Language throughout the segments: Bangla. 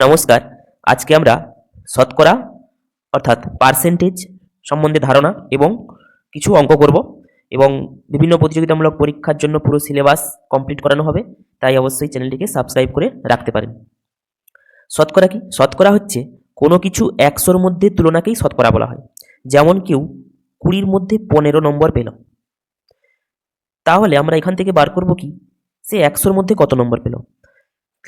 নমস্কার। আজকে আমরা শতকরা, অর্থাৎ পার্সেন্টেজ সম্বন্ধে ধারণা এবং কিছু অঙ্ক করব এবং বিভিন্ন প্রতিযোগিতামূলক পরীক্ষার জন্য পুরো সিলেবাস কমপ্লিট করানো হবে, তাই অবশ্যই চ্যানেলটিকে সাবস্ক্রাইব করে রাখতে পারেন। শতকরা কি? শতকরা হচ্ছে কোনো কিছু একশোর মধ্যে তুলনাকেই শতকরা বলা হয়। যেমন কেউ কুড়ির মধ্যে পনেরো নম্বর পেল। তাহলে আমরা এখান থেকে বার করব কি? সে একশোর মধ্যে কত নম্বর পেল?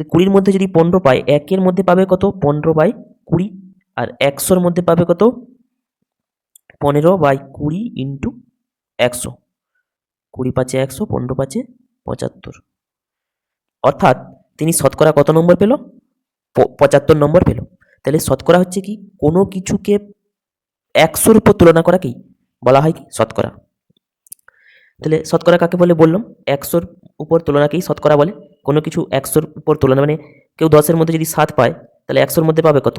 কুড়ির মধ্যে যদি পনেরো পায় একের মধ্যে পাবে কত? পনেরো বাই কুড়ি। আর একশোর মধ্যে পাবে কত? পনেরো বাই কুড়ি ইন্টু একশো। কুড়ি পাঁচে একশো, পনেরো পাঁচে পঁচাত্তর। অর্থাৎ তিনি শতকরা কত নম্বর পেল? পঁচাত্তর নম্বর পেল। তাহলে শতকরা হচ্ছে কি? কোনো কিছুকে একশোর উপর তুলনা করাকেই বলা হয় কি? শতকরা। তাহলে শতকরা কাকে বলে বললাম? একশোর উপর তুলনাকেই শতকরা বলে। কোনো কিছু একশোর উপর তুলনা মানে কেউ দশের মধ্যে যদি সাত পায়, তাহলে একশোর মধ্যে পাবে কত?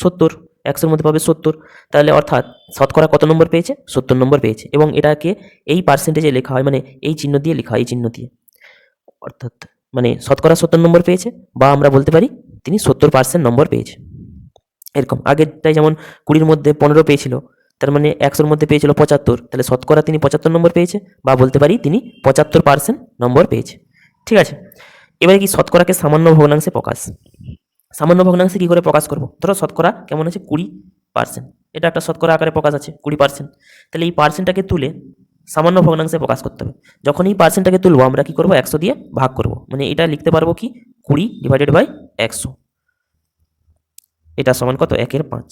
সত্তর। একশোর মধ্যে পাবে সত্তর। তাহলে অর্থাৎ শতকরা কত নম্বর পেয়েছে? সত্তর নম্বর পেয়েছে। এবং এটাকে এই পার্সেন্টেজে লেখা হয় মানে এই চিহ্ন দিয়ে লেখা হয়, এই চিহ্ন দিয়ে। অর্থাৎ মানে শতকরা সত্তর নম্বর পেয়েছে, বা আমরা বলতে পারি তিনি সত্তর পার্সেন্ট নম্বর পেয়েছে। এরকম। আগেরটাই যেমন কুড়ির মধ্যে পনেরো পেয়েছিল, তার মানে একশোর মধ্যে পেয়েছিল পঁচাত্তর, তাহলে শতকরা তিনি পঁচাত্তর নম্বর পেয়েছে, বা বলতে পারি তিনি পঁচাত্তর পার্সেন্ট নম্বর পেয়েছে। ঠিক আছে? এবারে কি শতকরাকে সামান্য ভগ্নাংশে প্রকাশ? সামান্য ভগ্নাংশে কী করে প্রকাশ করব? ধরো শতকরা কেমন আছে? কুড়ি পার্সেন্ট এটা একটা শতকরা আকারে প্রকাশ আছে, কুড়ি পার্সেন্ট তাহলে এই পার্সেন্টটাকে তুলে সামান্য ভগ্নাংশে প্রকাশ করতে হবে। যখন এই পার্সেন্টটাকে তুলবো, আমরা কি করব? একশো দিয়ে ভাগ করব। মানে এটা লিখতে পারব কি? কুড়ি ডিভাইডেড বাই একশো। এটা সমান কত? একের পাঁচ।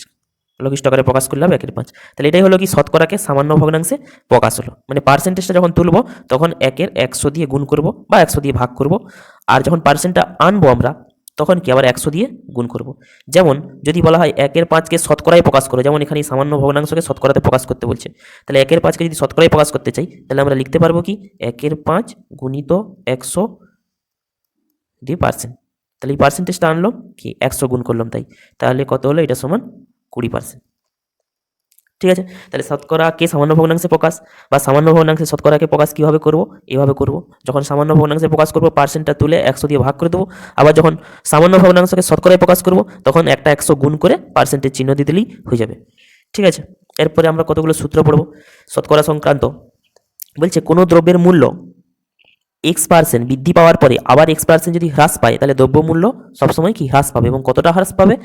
লঘিষ্ঠ আকারে প্রকাশ করলাম একের পাঁচ। তাহলে এটাই হলো কি শতকরাকে সামান্য ভগ্নাংশে প্রকাশ হলো। মানে পার্সেন্টেজটা যখন তুলব, তখন একের একশো দিয়ে গুণ করব বা একশো দিয়ে ভাগ করব। আর যখন পার্সেন্টটা আনব আমরা, তখন কি আবার একশো দিয়ে গুণ করব। যেমন যদি বলা হয় একের পাঁচকে শতকরায় প্রকাশ করো, যেমন এখানে সামান্য ভগ্নাংশকে শতকরাতে প্রকাশ করতে বলছে। তাহলে একের পাঁচকে যদি শতকরায় প্রকাশ করতে চাই, তাহলে আমরা লিখতে পারব কি একের পাঁচ গুণিত একশো দিয়ে পার্সেন্ট তাহলে এই পার্সেন্টেজটা আনলো কি একশো গুণ করলাম তাই। তাহলে কত হলো? এটা সমান কুড়ি পার্সেন্ট ঠিক আছে? তাহলে শতকরাকে সামান্য ভগ্নাংশে প্রকাশ বা সামান্য ভগ্নাংশে শতকরাকে প্রকাশ কীভাবে করব? এইভাবে করব। যখন সামান্য ভগ্নাংশে প্রকাশ করব পার্সেন্টটা তুলে একশো দিয়ে ভাগ করে দেবো। আবার যখন সামান্য ভগ্নাংশকে শতকরায় প্রকাশ করব, তখন একটা একশো গুণ করে পার্সেন্টের চিহ্ন দিয়ে দিলেই হয়ে যাবে। ঠিক আছে? এরপরে আমরা কতগুলো সূত্র পড়ব? শতকরা সংক্রান্ত। বলছে, কোনো দ্রব্যের মূল্য এক্স পার্সেন্ট বৃদ্ধি পাওয়ার পরে আবার এক্স পার্সেন্ট যদি হ্রাস পায়, তাহলে দ্রব্যমূল্য সবসময় কি? হ্রাস পাবে। এবং কতটা হ্রাস পাবে?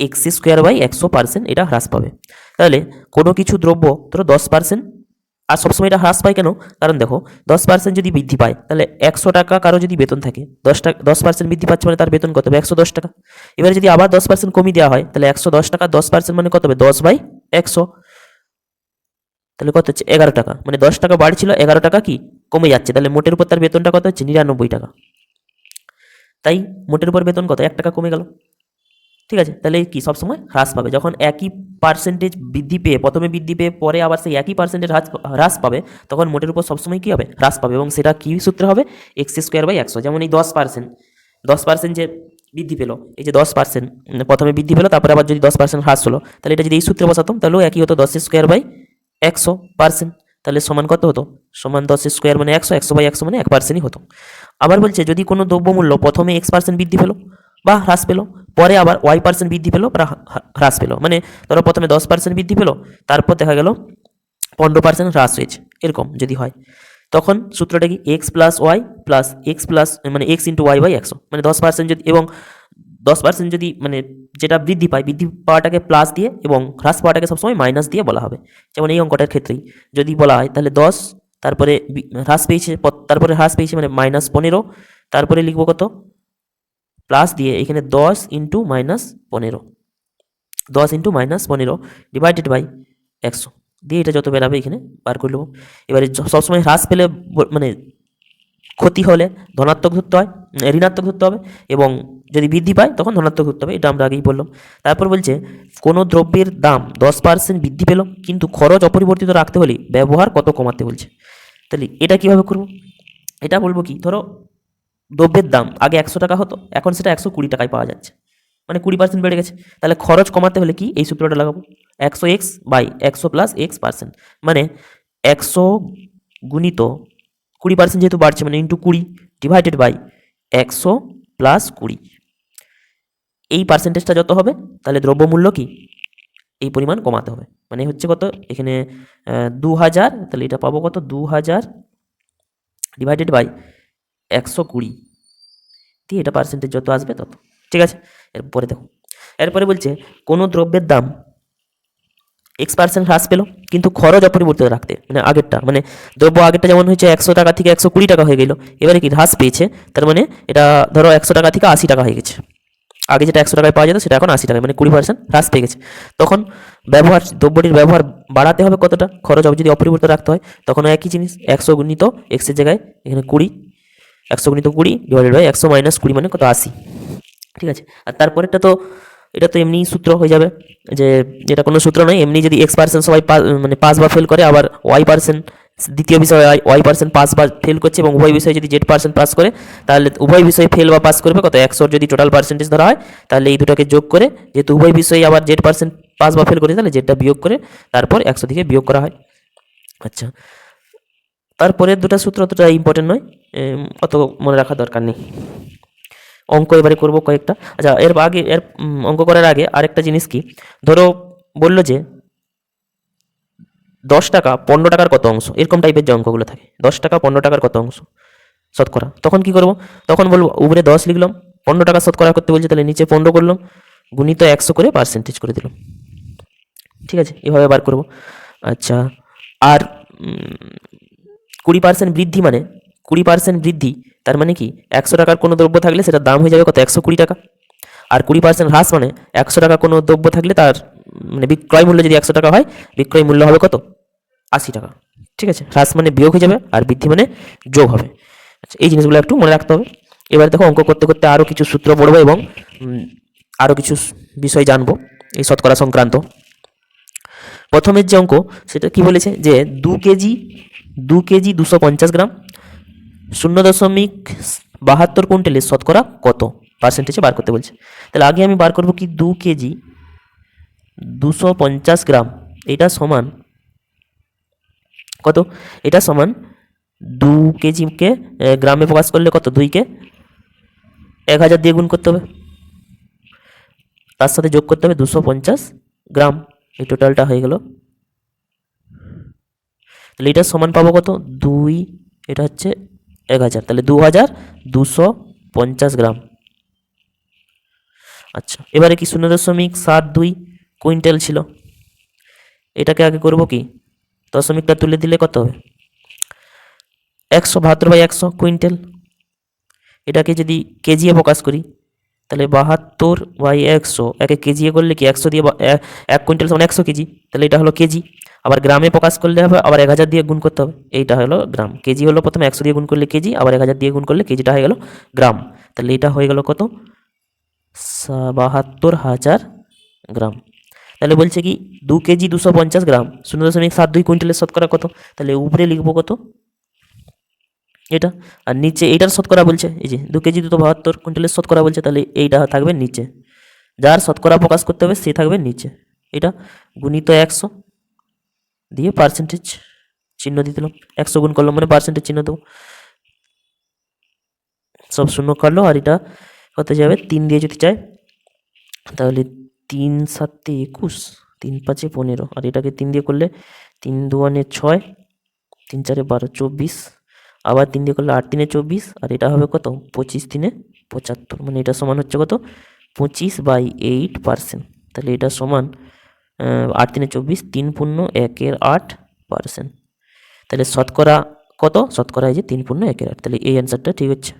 এক্স স্কোয়ার বাই একশো পার্সেন্ট এটা হ্রাস পাবে। তাহলে কোনো কিছু দ্রব্য ধরো দশ পার্সেন্ট আর সবসময় এটা হ্রাস পায় কেন? কারণ দেখো, দশ পার্সেন্ট যদি বৃদ্ধি পায়, তাহলে একশো টাকা কারও যদি বেতন থাকে, দশ টাকা দশ পার্সেন্ট বৃদ্ধি পাচ্ছে মানে তার বেতন কত হবে? একশো দশ টাকা। এবারে যদি আবার দশ পার্সেন্ট কমিয়ে দেওয়া হয়, তাহলে একশো দশ টাকা, দশ পার্সেন্ট মানে কত হবে? দশ বাই একশো। তাহলে কত হচ্ছে? এগারো টাকা। মানে দশ টাকা বাড়ছিল, এগারো টাকা কি? কমে যাচ্ছে। তাহলে মোটের উপর তার বেতনটা কত হচ্ছে? নিরানব্বই টাকা। তাই মোটের উপর বেতন কত? এক টাকা কমে গেল। ঠিক আছে? তাহলে কি? সবসময় হ্রাস পাবে। যখন একই পার্সেন্টেজ বৃদ্ধি পেয়ে, প্রথমে বৃদ্ধি পেয়ে, পরে আবার সেই একই পার্সেন্টেজ হ্রাস হ্রাস পাবে, তখন মোটের উপর সবসময় কী হবে? হ্রাস পাবে। এবং সেটা কী সূত্রে হবে? এক্স স্কোয়ার বাই একশো। যেমন এই দশ পার্সেন্ট দশ পার্সেন্ট যে বৃদ্ধি পেল, এই যে দশ পার্সেন্ট প্রথমে বৃদ্ধি পেল, তারপরে আবার যদি দশ পার্সেন্ট হ্রাস হলো, তাহলে এটা যদি এই সূত্রে বসাতাম, তাহলেও একই হতো দশ স্কোয়ার বাই একশো পার্সেন্ট তাহলে সমান কত হতো? সমান দশ স্কোয়ার মানে একশো একশো বাই একশো মানে এক পার্সেন্টই হতো। আবার বলছে, যদি কোনো দ্রব্যমূল্য প্রথমে এক্স পার্সেন্ট বৃদ্ধি পেল বা হ্রাস পেল। পরে আবার ওয়াই পার্সেন্ট বৃদ্ধি পেল বা হ্রাস পেল। মানে ধরো প্রথমে দশ পার্সেন্ট বৃদ্ধি পেল, তারপর দেখা গেল পনেরো পার্সেন্ট হ্রাস হয়েছে, এরকম যদি হয়। তখন সূত্রটা কি? X plus Y plus X plus মানে এক্স ইন্টু ওয়াই বাই একশো। মানে দশ পার্সেন্ট যদি, এবং দশ পার্সেন্ট যদি মানে যেটা বৃদ্ধি পায়, বৃদ্ধি পাওয়াটাকে প্লাস দিয়ে এবং হ্রাস পাওয়াটাকে সবসময় মাইনাস দিয়ে বলা হবে। যেমন এই অঙ্কটার ক্ষেত্রেই। যদি বলা হয়, তাহলে দশ, তারপরে হ্রাস পেয়েছে তারপরে হ্রাস পেয়েছে মানে মাইনাস পনেরো, তারপরে লিখব কত? প্লাস দিয়ে এখানে দশ ইন্টু মাইনাস পনেরো। দশ ইন্টু মাইনাস পনেরো ডিভাইডেড বাই একশো। দিয়ে এটা যত বেরাবে এখানে বার করে নেব। এবারে সবসময় হ্রাস পেলে মানে ক্ষতি হলে ধনাত্মক ধরতে হয় ঋণাত্মক ধরতে হবে এবং যদি বৃদ্ধি পায় তখন ধনাত্মক ধরতে হবে, এটা আমরা আগেই বললাম। তারপর বলছে, কোনো দ্রব্যের দাম দশ পার্সেন্ট বৃদ্ধি পেল, কিন্তু খরচ অপরিবর্তিত রাখতে হলে ব্যবহার কত কমাতে বলছে। তাহলে এটা কীভাবে করব? এটা বলব কি, ধরো দ্রব্যের দাম, আগে একশো টাকা হতো, এখন সেটা একশো কুড়ি টাকায় পাওয়া যাচ্ছে। মানে কুড়ি পার্সেন্ট বেড়ে গেছে। তাহলে খরচ কমাতে হলে কি এই সূত্রটা লাগাবো? একশো এক্স বাই একশো প্লাস এক্স পার্সেন্ট মানে একশো গুণিত কুড়ি পার্সেন্ট যেহেতু বাড়ছে মানে ইন্টু কুড়ি ডিভাইডেড বাই একশো প্লাস কুড়ি। এই পার্সেন্টেজটা যত হবে, তাহলে দ্রব্যমূল্য কি? এই পরিমাণ কমাতে হবে। মানে হচ্ছে কত? এখানে দু হাজার তাহলে এটা পাবো কত? দু হাজার ডিভাইডেড বাই একশো কুড়ি। দিয়ে এটা পার্সেন্টেজ যত আসবে তত। ঠিক আছে? এরপরে দেখো। এরপরে বলছে, কোনো দ্রব্যের দাম এক্স পার্সেন্ট হ্রাস পেল, কিন্তু খরচ অপরিবর্তিত রাখতে মানে আগেরটা মানে দ্রব্য আগেরটা যেমন হয়েছে একশো টাকা থেকে একশো কুড়ি টাকা হয়ে গেল, এবারে কি হ্রাস পেয়েছে? তার মানে এটা ধরো একশো টাকা থেকে আশি টাকা হয়ে গেছে। আগে যেটা একশো টাকায় পাওয়া যেত, সেটা এখন আশি টাকায় মানে কুড়ি পার্সেন্ট হ্রাস পেয়ে গেছে। তখন ব্যবহার, দ্রব্যটির ব্যবহার বাড়াতে হবে কতটা? খরচ যদি অপরিবর্তিত রাখতে হয়, তখন একই জিনিস, একশো গুণিত এক্সের জায়গায় এখানে কুড়ি একশো গুণিত কুড়ি ডিভাইডেড বাই একশো মাইনাস কুড়ি মানে কত? আশি। ঠিক আছে? আর তারপরেরটা তো, এটা তো এমনি সূত্র হয়ে যাবে যে এটা কোনো সূত্র নয়, এমনি যদি এক্স পার্সেন্ট সবাই মানে পাস বা ফেল করে, আবার ওয়াই পার্সেন্ট দ্বিতীয় বিষয়ে ওয়াই পার্সেন্ট পাস বা ফেল করছে এবং উভয় বিষয়ে যদি জেড পার্সেন্ট পাস করে, তাহলে উভয় বিষয়ে ফেল বা পাস করবে কত? একশোর যদি টোটাল পার্সেন্টেজ ধরা হয়, তাহলে এই দুটোকে যোগ করে, যেহেতু উভয় বিষয়ে আবার জেড পার্সেন্ট পাস বা ফেল করেছে, তাহলে জেডটা বিয়োগ করে, তারপর একশো থেকে বিয়োগ করা হয়। আচ্ছা। তারপরের দুটো সূত্র অতটা ইম্পর্টেন্ট নয় অত মনে রাখার দরকার নেই। অঙ্ক এবারে করব কয়েকটা। আচ্ছা এর আগে, এর অঙ্ক করার আগে আরেকটা জিনিস কি? ধরো বলল যে দশ টাকা পনেরো টাকার কত অংশ? এরকম টাইপের যে অঙ্কগুলো থাকে। দশ টাকা পনেরো টাকার কত অংশ? শতকরা তখন কি করব? তখন বলব, উপরে দশ লিখলাম, পনেরো টাকা শতকরা করতে বলছে, তাহলে নিচে পনেরো করলাম, গুণিত একশো করে পার্সেন্টেজ করে দিলাম। ঠিক আছে, এভাবে বার করব। আচ্ছা আর কুড়ি পার্সেন্ট বৃদ্ধি মানে কুড়ি পার্সেন্ট বৃদ্ধি, তার মানে কি একশো টাকার কোনো দ্রব্য থাকলে সেটার দাম হয়ে যাবে কত? একশো কুড়ি টাকা। আর কুড়ি পার্সেন্ট হ্রাস মানে একশো টাকা কোনো দ্রব্য থাকলে তার মানে বিক্রয় মূল্য যদি একশো টাকা হয়, বিক্রয় মূল্য হবে কত? আশি টাকা। ঠিক আছে? হ্রাস মানে বিয়োগ হয়ে যাবে আর বৃদ্ধি মানে যোগ হবে। আচ্ছা এই জিনিসগুলো একটু মনে রাখতে হবে। এবার দেখো অঙ্ক করতে করতে আরও কিছু সূত্র পড়ব এবং আরও কিছু বিষয় জানব এই শতকরা সংক্রান্ত। প্রথমের যে অঙ্ক, সেটা কি বলেছে? যে দু কেজি দু কেজি দুশো পঞ্চাশ গ্রাম। শূন্য দশমিক বাহাত্তর কুইন্টালের শতকরা কত? পার্সেন্টেজে বার করতে বলছে। তাহলে আগে আমি বার করব কি দু কেজি দুশো পঞ্চাশ গ্রাম। এটা সমান কত? এটা সমান দু কেজিকে গ্রামে প্রকাশ করলে কত? দুইকে। এক হাজার দিয়ে গুণ করতে হবে। তার সাথে যোগ করতে হবে দুশো পঞ্চাশ গ্রাম। এই টোটালটা হয়ে গেল। তাহলে এটার সমান পাবো কত? দুই, এটা হচ্ছে এক হাজার। তাহলে দু হাজার দুশো পঞ্চাশ গ্রাম। আচ্ছা এবারে কি শূন্য দশমিক সাত দুই কুইন্টাল ছিল? এটাকে আগে করব কি? দশমিকটা তুলে দিলে কত হবে? একশো বাহাত্তর বাই একশো কুইন্টাল। এটাকে যদি কেজিয়ে প্রকাশ করি তাহলে বাহাত্তর বাই একশো, একে কেজি করলে কি একশো দিয়ে এক কুইন্টাল সমান একশো কেজি? তাহলে এটা হলো কেজি। আবার গ্রামে প্রকাশ করলে হবে, আবার এক হাজার দিয়ে গুণ করতে হবে। এইটা হলো গ্রাম। কেজি হলো প্রথমে একশো দিয়ে গুণ করলে কেজি, আবার এক হাজার দিয়ে গুণ করলে কেজিটা হয়ে গেল গ্রাম। তাহলে এটা হয়ে গেল কত? বাহাত্তর হাজার গ্রাম। তাহলে বলছে কি, দু কেজি দুশো পঞ্চাশ গ্রাম। শূন্য দশমিক সাত দুই কুইন্টালের শতকরা কত? তাহলে উপরে লিখব কত? এটা? আর নিচে এইটার শতকরা বলছে, এই যে দু কেজি দুটো বাহাত্তর কুইন্টালের শতকরা বলছে, তাহলে এইটা থাকবে নিচে। যার শতকরা প্রকাশ করতে হবে, সে থাকবে নিচে। এটা গুণিত একশো দিয়ে পার্সেন্টেজ চিহ্ন দিয়ে দিলাম। একশো গুণ করলাম মানে পার্সেন্টেজ চিহ্ন দেবো। সব শূন্য কাটলো আর এটা হতে যাবে? তিন দিয়ে যদি চাই, তাহলে তিন সাতে একুশ, তিন পাঁচে পনেরো। আর এটাকে তিন দিয়ে করলে তিন দুয়ানে ছয়, তিন চারে বারো, চব্বিশ। আবার তিন দিয়ে করলে আট তিনে চব্বিশ, আর এটা হবে কত? পঁচিশ তিনে পঁচাত্তর। মানে এটা সমান হচ্ছে কত? পঁচিশ বাই এইট পার্সেন্ট। তাহলে এটা সমান আট তিনে চব্বিশ, তিন পূর্ণ একের আট পার্সেন্ট। তাহলে শতকরা কত? শতকরা এই যে তিন পূর্ণ একের আট। তাহলে এই অ্যান্সারটা ঠিক হচ্ছে।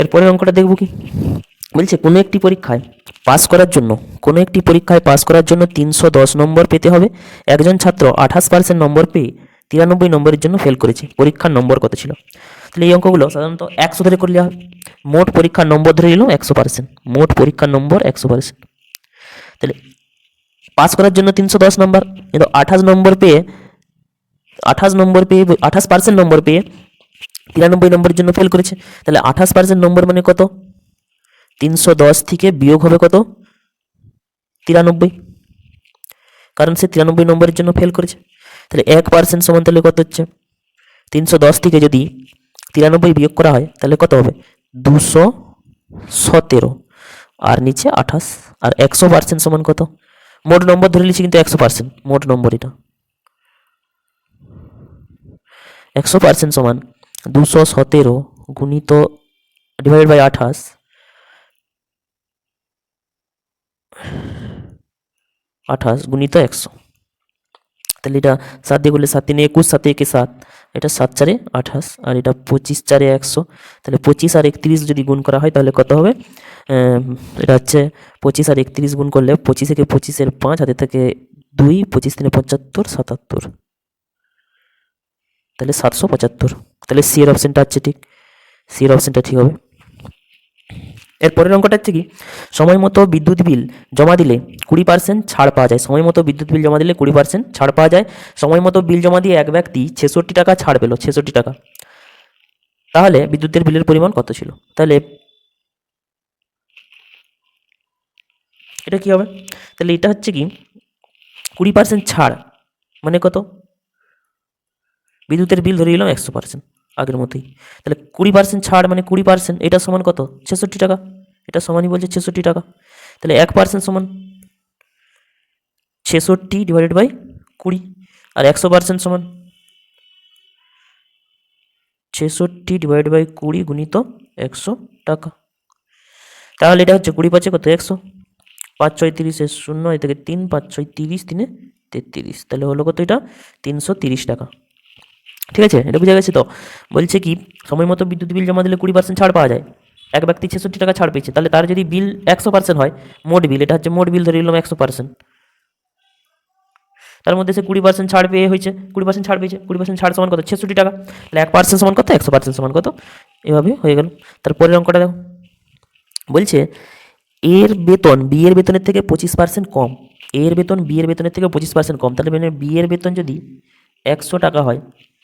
এরপরের অঙ্কটা দেখব কি? বলছে, কোনো একটি পরীক্ষায় পাস করার জন্য, কোনো একটি পরীক্ষায় পাস করার জন্য তিনশো দশ নম্বর পেতে হবে। একজন ছাত্র আঠাশ পার্সেন্ট নম্বর পেয়ে তিরানব্বই নম্বরের জন্য ফেল করেছে। পরীক্ষার নম্বর কত ছিল? তাহলে এই অঙ্কগুলো সাধারণত একশো ধরে করলে হয়। মোট পরীক্ষার নম্বর ধরে নিলাম একশো পার্সেন্ট মোট পরীক্ষার নম্বর একশো পার্সেন্ট তাহলে পাস করার জন্য তিনশো দশ নম্বর। কিন্তু আঠাশ নম্বর পেয়ে, আঠাশ নম্বর পেয়ে, আঠাশ পার্সেন্ট নম্বর পেয়ে তিরানব্বই নম্বরের জন্য ফেল করেছে। তাহলে আঠাশ পার্সেন্ট নম্বর মানে কত? তিনশো দশ থেকে বিয়োগ হবে কত? তিরানব্বই। কারণ সে তিরানব্বই নম্বরের জন্য ফেল করেছে। তাহলে এক পার্সেন্ট সমান তাহলে কত হচ্ছে? তিনশো দশ থেকে যদি তিরানব্বই বিয়োগ করা হয়, তাহলে কত হবে? দুশো সতেরো। আর নিচে আঠাশ। আর একশো পার্সেন্ট সমান কত? মোট নম্বর ধরে নিচ্ছি কিন্তু একশো পার্সেন্ট মোট নম্বর এটা। একশো পার্সেন্ট সমান দুশো সতেরো গুণিত ডিভাইডেড বাই আঠাশ। আঠাশ গুণিত একশো। তাহলে এটা সাত দিয়ে করলে সাত, তিনে একুশ, সাতে একে সাত। এটা সাত চারে আঠাশ, আর এটা পঁচিশ চারে একশো। তাহলে পঁচিশ আর একত্রিশ যদি গুণ করা হয়, তাহলে কত হবে? এটা হচ্ছে পঁচিশ আর একত্রিশ গুণ করলে পঁচিশ থেকে পঁচিশের পাঁচ, হাতে থেকে দুই, পঁচিশ তিনে পঁচাত্তর, সাতাত্তর। তাহলে সাতশো পঁচাত্তর। তাহলে সি এর অপশানটা হচ্ছে ঠিক। সি এর অপশানটা ঠিক হবে। এর পরের অঙ্কটা হচ্ছে কি? সময় মতো বিদ্যুৎ বিল জমা দিলে কুড়ি পার্সেন্ট ছাড় পাওয়া যায়। সময় মতো বিদ্যুৎ বিল জমা দিলে কুড়ি পার্সেন্ট ছাড় পাওয়া যায়। সময় মতো বিল জমা দিয়ে এক ব্যক্তি ছেষট্টি টাকা ছাড় পেল, ছেষট্টি টাকা। তাহলে বিদ্যুতের বিলের পরিমাণ কত ছিল? তাহলে এটা কি হবে? তাহলে এটা হচ্ছে কি? কুড়ি পার্সেন্ট ছাড় মানে কত? বিদ্যুতের বিল ধরে নিলাম একশো পার্সেন্ট আগের মতোই। তাহলে কুড়ি পার্সেন্ট ছাড় মানে কুড়ি পার্সেন্ট এটা সমান কত? ছেষট্টি টাকা। এটা সমানই বলছে ছেষট্টি টাকা। তাহলে এক পার্সেন্ট সমান ছেষট্টি ডিভাইডেড বাই কুড়ি। আর একশো পার্সেন্ট সমান ছেষট্টি ডিভাইড বাই কুড়ি গুণিত একশো টাকা। তাহলে এটা হচ্ছে কুড়ি পাঁচে কত? একশো। পাঁচ ছয় তিরিশের শূন্য, এ থেকে তিন, পাঁচ ছয় তিরিশ, তিনে তেত্রিশ। তাহলে হলো কত এটা? তিনশো তিরিশ টাকা। ঠিক আছে? এটা বুঝা গেছে তো? বলছে কি, সময় মতো বিদ্যুৎ বিল জমা দিলে কুড়ি পার্সেন্ট ছাড় পাওয়া যায়। এক ব্যক্তি ছেষট্টি টাকা ছাড় পেয়েছে। তাহলে তার যদি বিল একশো পার্সেন্ট হয়, মোট বিল, এটা হচ্ছে মোট বিল ধরে নিলাম একশো পার্সেন্ট তার মধ্যে সে কুড়ি পার্সেন্ট ছাড় পেয়ে হয়েছে। কুড়ি পার্সেন্ট ছাড় পেয়েছে। কুড়ি পার্সেন্ট ছাড় সমান কত? ছেষট্টি টাকা। তাহলে এক পার্সেন্ট সমান কত? একশো পার্সেন্ট সমান কত? এভাবে হয়ে গেল। তার তারপরের অঙ্কটা দেখো। বলছে, এর বেতন বি এর বেতনের থেকে পঁচিশ পার্সেন্ট কম। এর বেতন বি এর বেতনের থেকে পঁচিশ পার্সেন্ট কম। তাহলে মানে বি এর বেতন যদি একশো টাকা হয়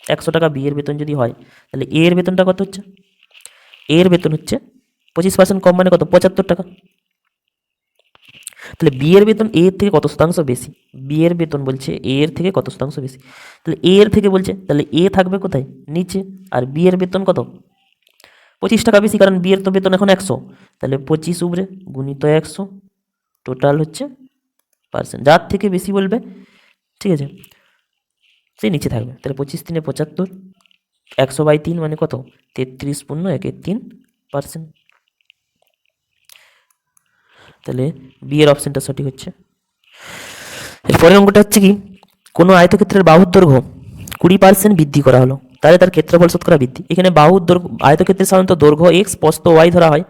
একশো টাকা বি এর বেতন যদি হয়, তাহলে এ এর বেতনটা কত হচ্ছে? এ এর বেতন হচ্ছে পঁচিশ পার্সেন্ট কম মানে কত? পঁচাত্তর টাকা। তাহলে বি এর বেতন এ এর থেকে কত শতাংশ বেশি? বি এর বেতন বলছে এ এর থেকে কত শতাংশ বেশি? তাহলে এ এর থেকে বলছে, তাহলে এ থাকবে কোথায়? নিচে। আর বি এর বেতন কত? পঁচিশ টাকা বেশি, কারণ বিয়ের তো বেতন এখন একশো। তাহলে পঁচিশ উপরে গুণিত একশো টোটাল হচ্ছে পার্সেন্ট যার থেকে বেশি বলবে, ঠিক আছে? সেই নিচে থাকবে। তাহলে পঁচিশ তিনে পঁচাত্তর, একশো বাই তিন মানে কত? তেত্রিশ পূর্ণ একের তিন পার্সেন্ট তাহলে বিয়ের অপশানটা সঠিক হচ্ছে। এরপরের অঙ্কটা হচ্ছে কি? কোনো আয়তক্ষেত্রের বাহুর দৈর্ঘ্য কুড়ি পার্সেন্ট বৃদ্ধি করা হলো। তাহলে তার ক্ষেত্রফল শতকরা বৃদ্ধি। এখানে বাহুর দৈর্ঘ্য আয়তক্ষেত্রে সাধারণত দৈর্ঘ্য এক্স প্রস্থ ওয়াই ধরা হয়।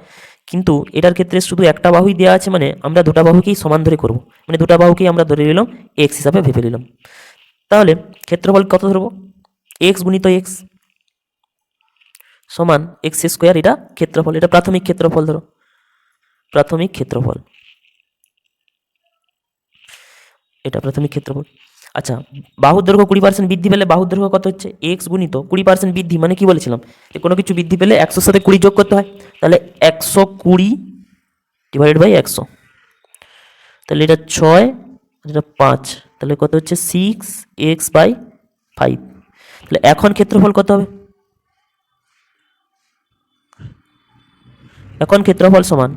কিন্তু এটার ক্ষেত্রে শুধু একটা বাহুই দেওয়া আছে মানে আমরা দুটা বাহুকেই সমান ধরে করব। মানে দুটা বাহুকেই আমরা ধরে নিলাম এক্স হিসাবে ভেবে নিলাম। তাহলে ক্ষেত্রফল কত ধরবো? এক্স গুণিত এক্স সমান এক্স স্কোয়ার এটা ক্ষেত্রফল, এটা প্রাথমিক ক্ষেত্রফল ধরো। প্রাথমিক ক্ষেত্রফল। এটা প্রাথমিক ক্ষেত্রফল। আচ্ছা বাহুর দৈর্ঘ্য কুড়ি পার্সেন্ট বৃদ্ধি পেলে বাহুর দৈর্ঘ্য কত হচ্ছে? এক্স গুণিত কুড়ি পার্সেন্ট বৃদ্ধি মানে কি বলেছিলাম? যে কোনো কিছু বৃদ্ধি পেলে একশোর সাথে কুড়ি যোগ করতে হয়, তাহলে একশো কুড়ি ডিভাইডেড বাই একশো। তাহলে এটা ছয়, এটা পাঁচ। তাহলে কত হচ্ছে সিক্স এক্স বাই ফাইভ তাহলে এখন ক্ষেত্রফল কত হবে? এখন ক্ষেত্রফল সমান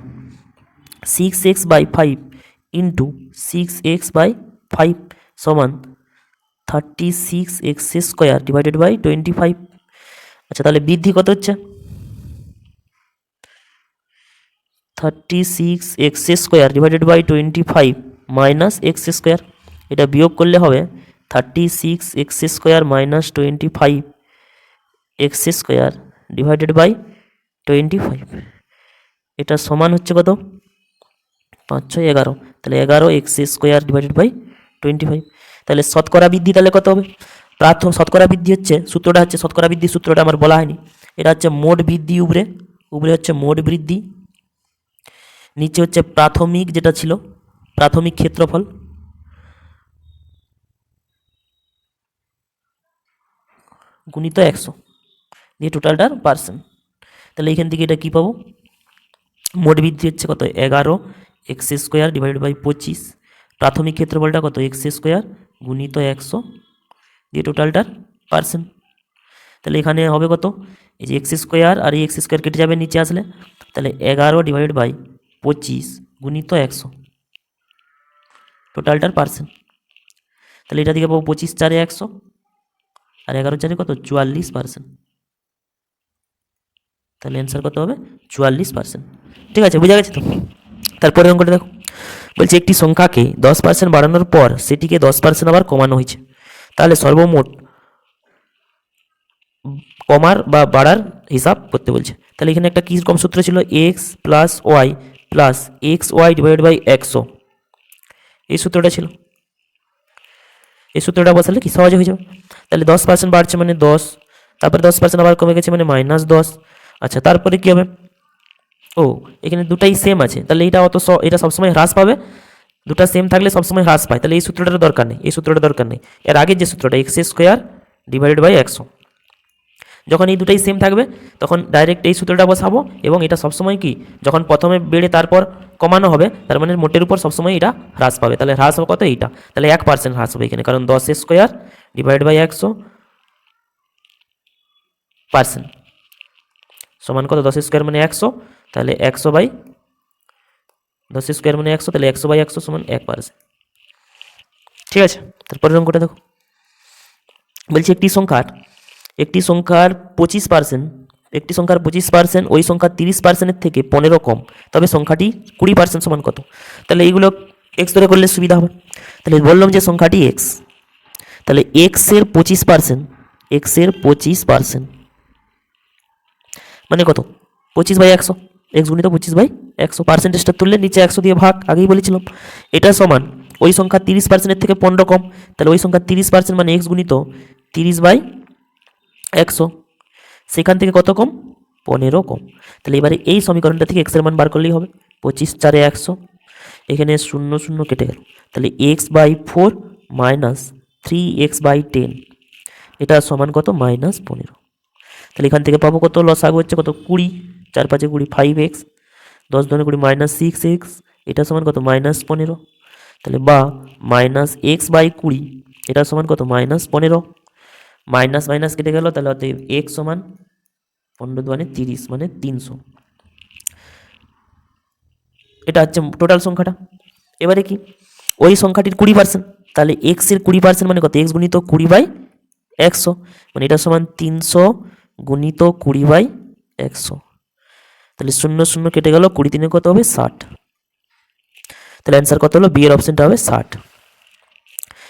six X by five into six X by five সমান thirty six X square divided by twenty five আচ্ছা তাহলে বৃদ্ধি কত হচ্ছে? Thirty six X square divided by twenty five minus X square এটা বিয়োগ করলে হবে thirty six X square minus twenty five X square divided by twenty five এটা সমান হচ্ছে কত? পাঁচ, ছয়, এগারো। তাহলে এগারো X square divided by twenty five তাহলে শতকরা বৃদ্ধি তাহলে কত হবে? প্রাথম শতকরা বৃদ্ধি হচ্ছে, সূত্রটা হচ্ছে শতকরা বৃদ্ধি, সূত্রটা আমার বলা হয়নি। এটা হচ্ছে মোট বৃদ্ধি উপরে। উপরে হচ্ছে মোট বৃদ্ধি। নিচে হচ্ছে প্রাথমিক যেটা ছিল, প্রাথমিক ক্ষেত্রফল। গুণিত একশো দিয়ে টোটালটার পার্সেন্ট তাহলে এখান থেকে এটা কী পাবো? মোট বৃদ্ধি হচ্ছে কত? এগারো এক্স স্কোয়ার ডিভাইডেড বাই পঁচিশ। প্রাথমিক ক্ষেত্রফলটা কত? এক্স স্কোয়ার গুণিত একশো দিয়ে টোটালটার পার্সেন্ট তাহলে এখানে হবে কত? এই যে এক্স স্কোয়ার আর এই এক্স স্কোয়ার কেটে যাবে নিচে আসলে। তাহলে এগারো ডিভাইডেড বাই পঁচিশ গুণিত একশো। টোটালটার পার্সেন্ট তাহলে এটা দিকে পাবো পঁচিশ চারে একশো। আর এগারো চারে কত? চুয়াল্লিশ পার্সেন্ট তাহলে অ্যান্সার কত হবে চুয়াল্লিশ পার্সেন্ট ঠিক আছে, বোঝা গেছে তো? তারপরে অঙ্কটা দেখো। বলছে একটি সংখ্যাকে দশ পার্সেন্ট বাড়ানোর পর সেটিকে দশ পার্সেন্ট আবার কমানো হয়েছে। তাহলে সর্বমোট কমার বা বাড়ার হিসাব করতে বলছে। তাহলে এখানে একটা কী রকম সূত্র ছিল? X plus Y plus X Y divide by একশো এই সূত্রটা ছিল। এই সূত্রটা বসালে কি? সহজ হয়ে যাবে। তাহলে দশ পার্সেন্ট বাড়ছে মানে দশ, তারপরে দশ পার্সেন্ট আবার কমে গেছে মানে মাইনাস দশ। আচ্ছা তারপরে কী হবে? ও, এখানে দুটাই সেম আছে। তাহলে এটা অত এটা সবসময় হ্রাস পাবে। দুটা সেম থাকলে সবসময় হ্রাস পায়। তাহলে এই সূত্রটার দরকার নেই। এই সূত্রটা দরকার নেই। এর আগের যে সূত্রটা এক্স স্কোয়ার ডিভাইডেড বাই একশো যখন এই দুটাই সেম থাকবে, তখন ডাইরেক্ট এই সূত্রটা বসাবো এবং এটা সবসময় কি, যখন প্রথমে বেড়ে তারপর কমানো হবে, তার মানে মোটের উপর সবসময় এটা হ্রাস পাবে। তাহলে হ্রাস হবে কত? এইটা। তাহলে এক পার্সেন্ট হ্রাস হবে এখানে, কারণ দশ স্কোয়ার ডিভাইড বাই একশো পার্সেন্ট সমান কত? দশ স্কোয়ার মানে একশো। তাহলে একশো বাই দশ স্কোয়ার মানে একশো, তাহলে একশো বাই একশো সমান এক পার্সেন্ট ঠিক আছে? তারপরের অঙ্কটা দেখো। বলছি একটি সংখ্যার একটি সংখ্যার পঁচিশ পার্সেন্ট একটি সংখ্যার পঁচিশ পার্সেন্ট ওই সংখ্যার তিরিশ পার্সেন্টের থেকে পনেরো কম। তবে সংখ্যাটি কুড়ি পার্সেন্ট সমান কত? তাহলে এইগুলো এক্স ধরে করলে সুবিধা হবে। তাহলে বললাম যে সংখ্যাটি এক্স তাহলে এক্সের পঁচিশ পার্সেন্ট এক্সের পঁচিশ পার্সেন্ট মানে কত? পঁচিশ বাই একশো এক্স গুণিত পঁচিশ বাই একশো। পার্সেন্টেজটা তুললে নিচে একশো দিয়ে ভাগ, আগেই বলেছিলাম। এটা সমান, ওই সংখ্যা তিরিশ পার্সেন্টের থেকে পনেরো কম। তাহলে ওই সংখ্যা তিরিশ পার্সেন্ট মানে এক্স গুণিত তিরিশ বাই একশো। সেখান থেকে কত কম? পনেরো কম। তাহলে এবারে এই সমীকরণটা থেকে এক্সের মান বার করলেই হবে। পঁচিশ চারে একশো। এখানে শূন্য শূন্য কেটে গেল। তাহলে X by four minus three X by ten এটা সমান কত? মাইনাস পনেরো। তাহলে এখান থেকে পাবো কত? লসাগ হচ্ছে কত? কুড়ি। চার পাঁচে কুড়ি ফাইভ এক্স দশ ধরে কুড়ি মাইনাস সিক্স এক্স এটা সমান কত? মাইনাস পনেরো। তাহলে বা মাইনাস এক্স বাই কুড়ি, এটা সমান কত? মাইনাস পনেরো। মাইনাস মাইনাস কেটে গেল, তাহলে অতএব এক্স সমান পনেরো দুয়ানে তিরিশ মানে তিনশো। এটা হচ্ছে টোটাল সংখ্যাটা। এবারে কি? ওই সংখ্যাটির কুড়ি পার্সেন্ট তাহলে এক্সের কুড়ি পার্সেন্ট মানে কত? এক্স গুণিত কুড়ি বাই একশো মানে এটা সমান তিনশো গুণিত কুড়ি বাই একশো। তাহলে শূন্য শূন্য কেটে গেল, কুড়ি দিনে কত হবে ষাট। তাহলে অ্যান্সার কত হলো? বি এর অপশনটা হবে ষাট।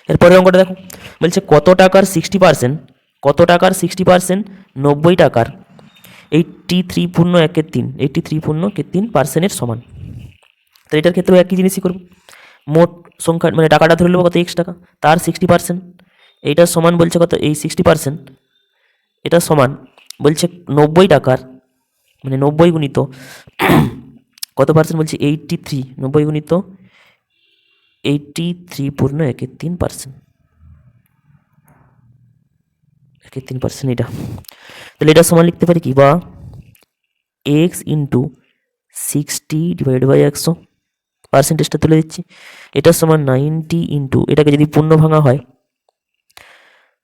এরপরে অঙ্কটা দেখো। বলছে কত টাকার সিক্সটি পার্সেন্ট কত টাকার সিক্সটি পার্সেন্ট নব্বই টাকার। এইটটি থ্রি পূর্ণ একের তিন। এইটটি থ্রি পূর্ণ কে তিন পার্সেন্টের সমান। তো এটার ক্ষেত্রেও একই জিনিসই করব। মোট সংখ্যা মানে টাকাটা ধরে নেব কত এক্স টাকা? তার সিক্সটি পার্সেন্ট এইটার সমান বলছে কত? এই সিক্সটি পার্সেন্ট এটা সমান বলছে নব্বই টাকার। মানে নব্বই গুণিত, কত পার্সেন্ট বলছে? এইটটি থ্রি নব্বই গুণিত এইটটি থ্রি পূর্ণ একের তিন পার্সেন্ট একের তিন পার্সেন্ট এটা। তাহলে এটা সমান লিখতে পারি কি? বা X into sixty divide by একশো পার্সেন্টেজটা তুলে দিচ্ছি। এটা সমান নাইনটি ইন্টু এটাকে যদি পূর্ণ ভাঙা হয়,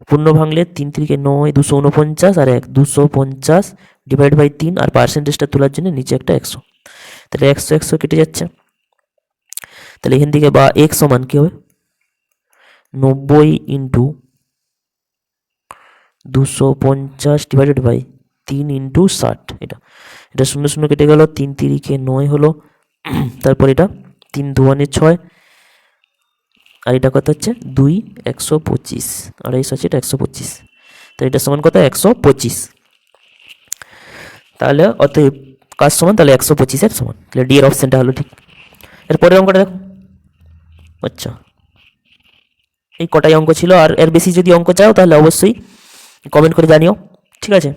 পূর্ণ ভাঙলে তিন তিরিকে নয়, দুশো উনপঞ্চাশ আর এক, দুশো পঞ্চাশ ডিভাইড বাই তিন আর পার্সেন্টেজটা তোলার জন্য নিচে একটা একশো। তাহলে একশো একশো কেটে যাচ্ছে। তাহলে এখান থেকে বা এক সমান কী হবে? নব্বই ইন্টু দুশো পঞ্চাশ ডিভাইডেড বাই তিন ইন্টু ষাট। এটা এটা শূন্য শূন্য কেটে গেল, তিন তিরিখে নয় হলো, তারপর এটা তিন দুয়ানে ছয়, আর এটা কত হচ্ছে? দুই একশো পঁচিশ, আড়াইশো আছে এটা একশো পঁচিশ। তাহলে এটা সমান কত? একশো পঁচিশ। তাহলে অতএব কাজ সমান? তাহলে একশো পঁচিশের সমান। তাহলে ডি এর অপশানটা হলো ঠিক। এরপরের অঙ্কটা দেখো। আচ্ছা। এই কটাই অঙ্ক ছিল, আর এর বেশি যদি অঙ্ক চাও তাহলে অবশ্যই কমেন্ট করে জানিও, ঠিক আছে?